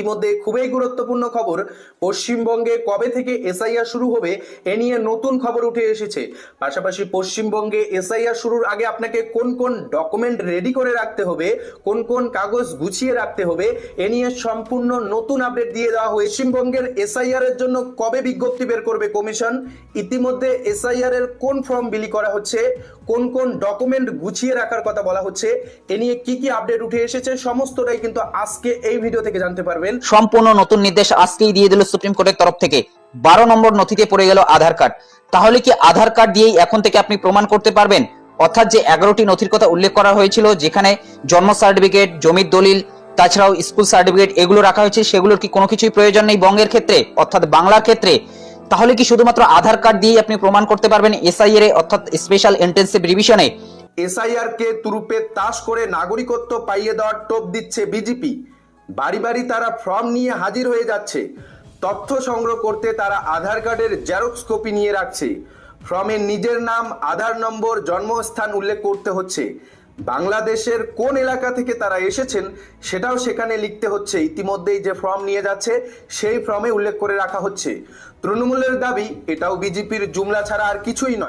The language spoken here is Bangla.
ইতিমধ্যে খুবই গুরুত্বপূর্ণ খবর। পশ্চিমবঙ্গে কবে থেকে এসআইআর শুরু হবে, এ নিয়ে নতুন খবর উঠে এসেছে। পাশাপাশি পশ্চিমবঙ্গে এসআইআর শুরুর আগে আপনাকে কোন কোন ডকুমেন্ট রেডি করে রাখতে হবে, কোন কোন কাগজ গুছিয়ে রাখতে হবে, এ নিয়ে সম্পূর্ণ নতুন আপডেট দিয়ে দেওয়া হয়েছে। পশ্চিমবঙ্গের এসআইআর এর জন্য কবে বিজ্ঞপ্তি বের করবে কমিশন? ইতিমধ্যে এসআইআর এর কোন ফর্ম বিলি করা হচ্ছে, কোন কোন ডকুমেন্ট গুছিয়ে রাখার কথা বলা হচ্ছে, এ নিয়ে কি কি আপডেট উঠে এসেছে, সমস্তটাই কিন্তু আজকে এই ভিডিও থেকে জানতে পারবেন। সম্পূর্ণ নতুন নির্দেশ আজকেই দিয়ে দিল সুপ্রিম কোর্টের তরফ থেকে। বারো নম্বর নথিতে পড়ে গেল আধার কার্ড। তাহলে কি আধার কার্ড দিয়েই এখন থেকে আপনি প্রমাণ করতে পারবেন? অর্থাৎ যে এগারোটি নথির কথা উল্লেখ করা হয়েছিল, যেখানে জন্ম সার্টিফিকেট জমির দলিল, তাছাড়াও স্কুল সার্টিফিকেট এগুলো রাখা হয়েছে, সেগুলোর কি কোনো কিছুই প্রয়োজন নেই বঙ্গের ক্ষেত্রে, অর্থাৎ বাংলার ক্ষেত্রে? তাহলে কি শুধুমাত্র আধার কার্ড দিয়েই আপনি প্রমাণ করতে পারবেন এসআইএর অর্থাৎ স্পেশাল ইন্টেন্সিভ রিভিশনে এসআইআর কে তুরুপে তাস করে নাগরিকত্ব পাইয়ে দেওয়ার টোপ দিচ্ছে বিজেপি বাড়ি বাড়ি তারা ফর্ম নিয়ে হাজির হয়ে যাচ্ছে। তথ্য সংগ্রহ করতে তারা আধার কার্ডের জেরক্স কপি নিয়ে রাখছে। ফর্মে নিজের নাম, আধার নম্বর, জন্মস্থান উল্লেখ করতে হচ্ছে। বাংলাদেশের কোন এলাকা থেকে তারা এসেছেন সেটাও সেখানে লিখতে হচ্ছে। ইতিমধ্যেই যে ফর্ম নিয়ে যাচ্ছে, সেই ফর্মে উল্লেখ করে রাখা হচ্ছে। তৃণমূলের দাবি, এটাও বিজেপির জুমলা ছাড়া আর কিছুই নয়।